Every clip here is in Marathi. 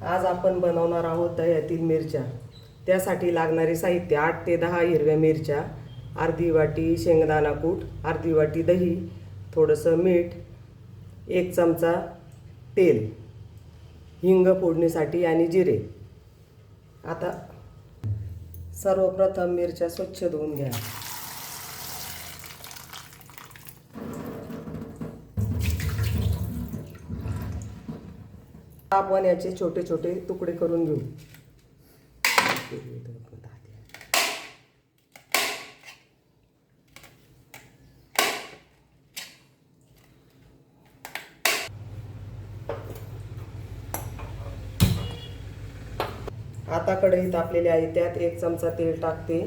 आज आपण बनवणार आहोत दह्यातील मिरच्या. त्यासाठी लागणारे साहित्य आठ ते दहा हिरव्या मिरच्या अर्धी वाटी शेंगदाणा कूट अर्धी वाटी दही थोडंसं मीठ एक चमचा तेल हिंग फोडणीसाठी आणि जिरे. आता सर्वप्रथम मिरच्या स्वच्छ धुवून घ्या. आपण याचे छोटे छोटे तुकडे करून घेऊ. आता कढई तापलेली आहे त्यात एक चमचा तेल टाकते.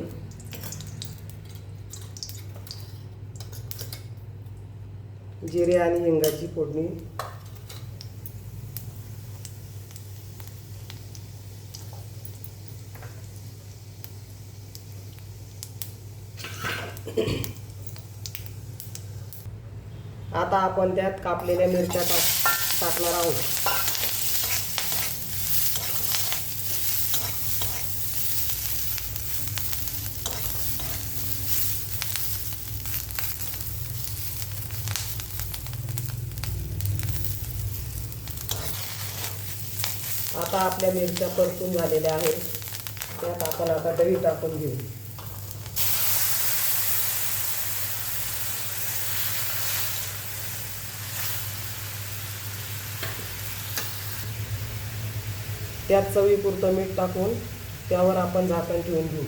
जिरे आणि हिंगाची फोडणी. आता आपण त्यात कापलेल्या मिरच्या टाक टाकणार आहोत. आता आपल्या मिरच्या परतून झालेल्या आहेत. त्यात आपण आता दही टाकून घेऊ. त्यात चवीपुरतं मीठ टाकून त्यावर आपण झाकण ठेवून घेऊ.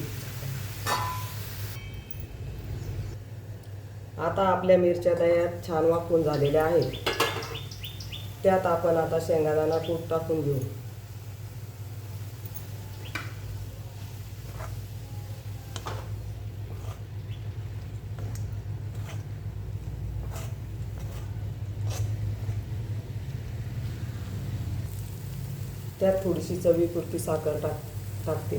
आता आपल्या मिरच्या दह्यात छान वाकून झालेल्या आहेत. त्यात आपण आता शेंगादाणा कूट टाकून घेऊ. त्यात थोडीशी चवीपुरती साखर टाक टाकते.